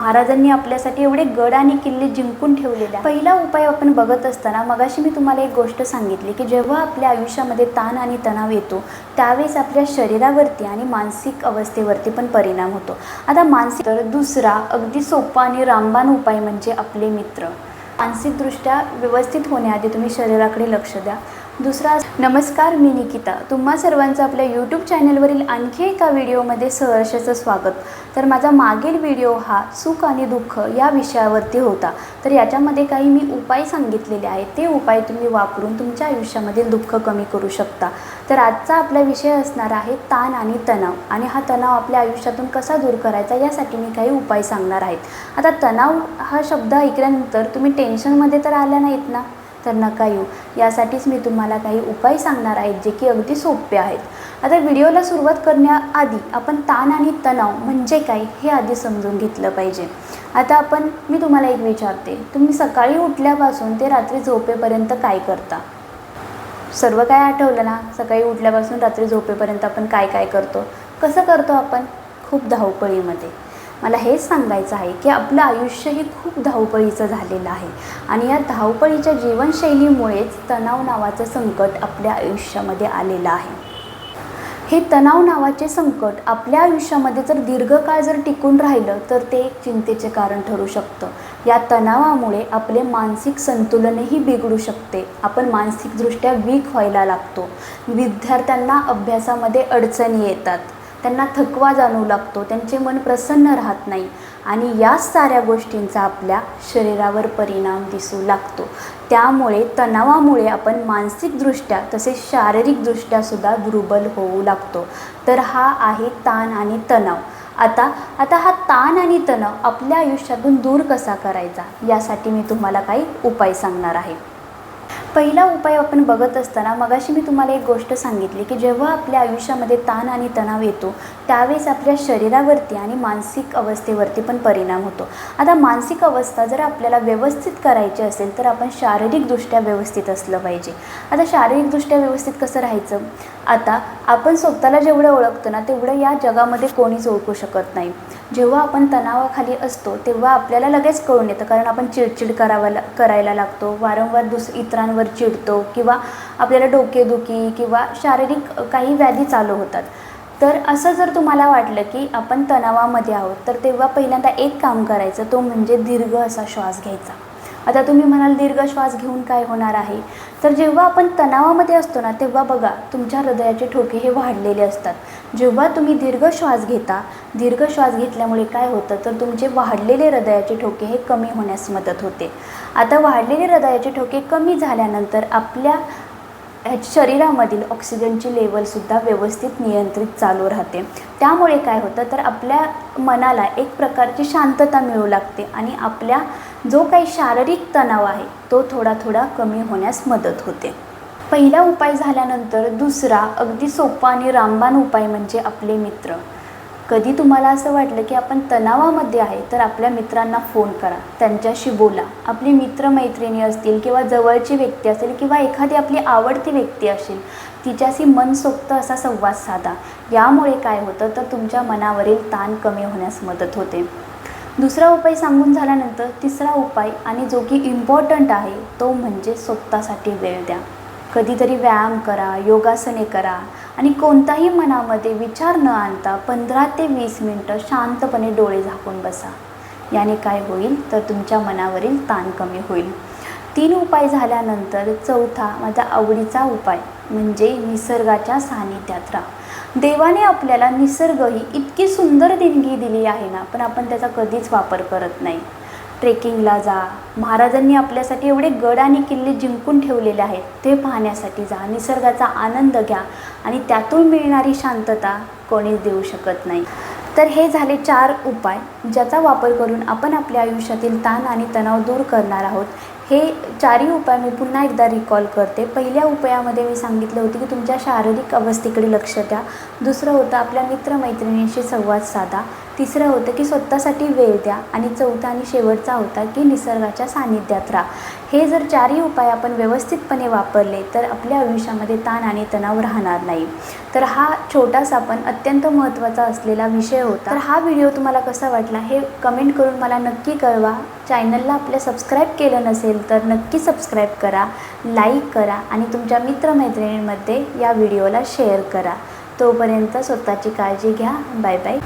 महाराजांनी आपल्यासाठी एवढे गड आणि किल्ले जिंकून ठेवलेले आहे. पहिला उपाय आपण बघत असताना मगाशी मी तुम्हाला एक गोष्ट सांगितली की जेव्हा आपल्या आयुष्यामध्ये ताण आणि तणाव येतो त्यावेळेस आपल्या शरीरावरती आणि मानसिक अवस्थेवरती पण परिणाम होतो. आता मानसिक तर दुसरा अगदी सोपा आणि रामबाण उपाय म्हणजे आपले मित्र. मानसिकदृष्ट्या व्यवस्थित होण्याआधी तुम्ही शरीराकडे लक्ष द्या. दुसरा नमस्कार मी निकिता. तुम्हा सर्वांचं आपल्या यूट्यूब चॅनलवरील आणखी एका व्हिडिओमध्ये सहर्षाचं स्वागत. तर माझा मागील व्हिडिओ हा सुख आणि दुःख या विषयावरती होता. तर याच्यामध्ये काही मी उपाय सांगितलेले आहेत. ते उपाय तुम्ही वापरून तुमच्या आयुष्यामधील दुःख कमी करू शकता. तर आजचा आपला विषय असणार आहे ताण आणि तणाव. आणि हा तणाव आपल्या आयुष्यातून कसा दूर करायचा यासाठी मी काही उपाय सांगणार आहेत. आता तणाव हा शब्द ऐकल्यानंतर तुम्ही टेन्शनमध्ये तर आल्या नाहीत ना? तर नका येऊ. यासाठीच मी तुम्हाला काही उपाय सांगणार आहेत जे की अगदी सोपे आहेत. आता व्हिडिओला सुरुवात करण्याआधी आपण ताण आणि तणाव म्हणजे काय हे आधी समजून घेतलं पाहिजे. आता आपण मी तुम्हाला एक विचारते तुम्ही सकाळी उठल्यापासून ते रात्री झोपेपर्यंत काय करता? सर्व काय आठवलं ना? सकाळी उठल्यापासून रात्री झोपेपर्यंत आपण काय काय करतो? कसं करतो आपण? खूप धावपळीमध्ये. मला हेच सांगायचं आहे की आपलं आयुष्य हे खूप धावपळीचं झालेलं आहे. आणि या धावपळीच्या जीवनशैलीमुळेच तणाव नावाचं संकट आपल्या आयुष्यामध्ये आलेलं आहे. हे तणाव नावाचे संकट आपल्या आयुष्यामध्ये जर दीर्घकाळ जर टिकून राहिलं तर ते एक चिंतेचे कारण ठरू शकतं. या तणावामुळे आपले मानसिक संतुलनही बिघडू शकते. आपण मानसिकदृष्ट्या वीक व्हायला लागतो. विद्यार्थ्यांना अभ्यासामध्ये अडचणी येतात. त्यांना थकवा जाणवू लागतो त्यांचे मन प्रसन्न राहत नाही आणि या साऱ्या गोष्टींचा आपल्या शरीरावर परिणाम दिसू लागतो. त्यामुळे तणावामुळे आपण मानसिकदृष्ट्या तसेच शारीरिकदृष्ट्यासुद्धा दुर्बल होऊ लागतो. तर हा आहे ताण आणि तणाव. आता आता हा ताण आणि तणाव आपल्या आयुष्यातून दूर कसा करायचा? यासाठी मी तुम्हाला काही उपाय सांगणार आहे. पहिला उपाय आपण बघत असताना मगाशी मी तुम्हाला एक गोष्ट सांगितली की जेव्हा आपल्या आयुष्यामध्ये ताण आणि तणाव येतो त्यावेळेस आपल्या शरीरावरती आणि मानसिक अवस्थेवरती पण परिणाम होतो. आता मानसिक अवस्था जर आपल्याला व्यवस्थित करायची असेल तर आपण शारीरिकदृष्ट्या व्यवस्थित असलं पाहिजे. आता शारीरिकदृष्ट्या व्यवस्थित कसं राहायचं? आता आपण स्वतःला जेवढं ओळखतो ना तेवढं या जगामध्ये कोणीच ओळखू शकत नाही. जेव्हा आपण तणावाखाली असतो तेव्हा आपल्याला लगेच कळून येतं. कारण आपण चिडचिड करावा ला करायला लागतो. वारंवार दुस इतरांवर चिडतो किंवा आपल्याला डोकेदुखी किंवा शारीरिक काही व्याधी चालू होतात. तर असं जर तुम्हाला वाटलं की आपण तणावामध्ये आहोत तर तेव्हा पहिल्यांदा एक काम करायचं तो म्हणजे दीर्घ असा श्वास घ्यायचा. आता तुम्ही म्हणाल दीर्घ श्वास घेऊन काय होणार आहे? तर जेव्हा आपण तणावामध्ये असतो ना तेव्हा बघा तुमच्या हृदयाचे ठोके हे वाढलेले असतात. जेव्हा तुम्ही दीर्घ श्वास घेता दीर्घ श्वास घेतल्यामुळे काय होतं? तर तुमचे वाढलेले हृदयाचे ठोके हे कमी होण्यास मदत होते. आता वाढलेले हृदयाचे ठोके कमी झाल्यानंतर आपल्या शरीरामधील ऑक्सिजनची लेवलसुद्धा व्यवस्थित नियंत्रित चालू राहते. त्यामुळे काय होतं तर आपल्या मनाला एक प्रकारची शांतता मिळू लागते आणि आपल्या जो काही शारीरिक तणाव आहे तो थोडा थोडा कमी होण्यास मदत होते. पहिला उपाय झाल्यानंतर दुसरा अगदी सोपा आणि रामबाण उपाय म्हणजे आपले मित्र. कधी तुम्हाला असं वाटलं की आपण तणावामध्ये आहे तर आपल्या मित्रांना फोन करा. त्यांच्याशी बोला. आपली मित्रमैत्रिणी असतील किंवा जवळची व्यक्ती असेल किंवा एखादी आपली आवडती व्यक्ती असेल तिच्याशी मनसोक्त असा संवाद साधा. यामुळे काय होतं तर तुमच्या मनावरील ताण कमी होण्यास मदत होते. दुसरा उपाय सांगून झाल्यानंतर तिसरा उपाय आणि जो की इम्पॉर्टंट आहे तो म्हणजे स्वतःसाठी वेळ द्या. कधीतरी व्यायाम करा योगासने करा आणि कोणताही मनामध्ये विचार न आणता पंधरा ते वीस मिनटं शांतपणे डोळे झाकून बसा. याने काय होईल? तर तुमच्या मनावरील ताण कमी होईल. तीन उपाय झाल्यानंतर चौथा माझा आवडीचा उपाय म्हणजे निसर्गाच्या सानिध्यात राहा. देवाने आपल्याला निसर्ग ही इतकी सुंदर देणगी दिली आहे ना पण आपण त्याचा कधीच वापर करत नाही. ट्रेकिंगला जा. महाराजांनी आपल्यासाठी एवढे गड आणि किल्ले जिंकून ठेवलेले आहेत ते पाहण्यासाठी जा. निसर्गाचा आनंद घ्या आणि त्यातून मिळणारी शांतता कोणीच देऊ शकत नाही. तर हे झाले चार उपाय ज्याचा वापर करून आपण आपल्या आयुष्यातील ताण आणि तणाव दूर करणार आहोत. हे चारही उपाय मी पुन्हा एकदा रिकॉल करते. पहिल्या उपायामध्ये मी सांगितलं होतं की तुमच्या शारीरिक अवस्थेकडे लक्ष द्या. दुसरं होतं आपल्या मित्रमैत्रिणींशी संवाद साधा. तिसरं होतं की स्वतःसाठी वेळ द्या आणि चौथा आणि शेवटचा होता की निसर्गाच्या सानिध्यात राहा. हे जर चारही उपाय आपण व्यवस्थितपणे वापरले तर आपल्या आयुष्यामध्ये ताण आणि तणाव राहणार नाही. तर हा छोटासा पण अत्यंत महत्त्वाचा असलेला विषय होता. तर हा व्हिडिओ तुम्हाला कसा वाटला हे कमेंट करून मला नक्की कळवा. चॅनलला आपल्या सबस्क्राईब केलं नसेल तर नक्की सबस्क्राईब करा लाईक करा आणि तुमच्या मित्रमैत्रिणींमध्ये या व्हिडिओला शेअर करा. तोपर्यंत स्वतःची काळजी घ्या. Bye bye.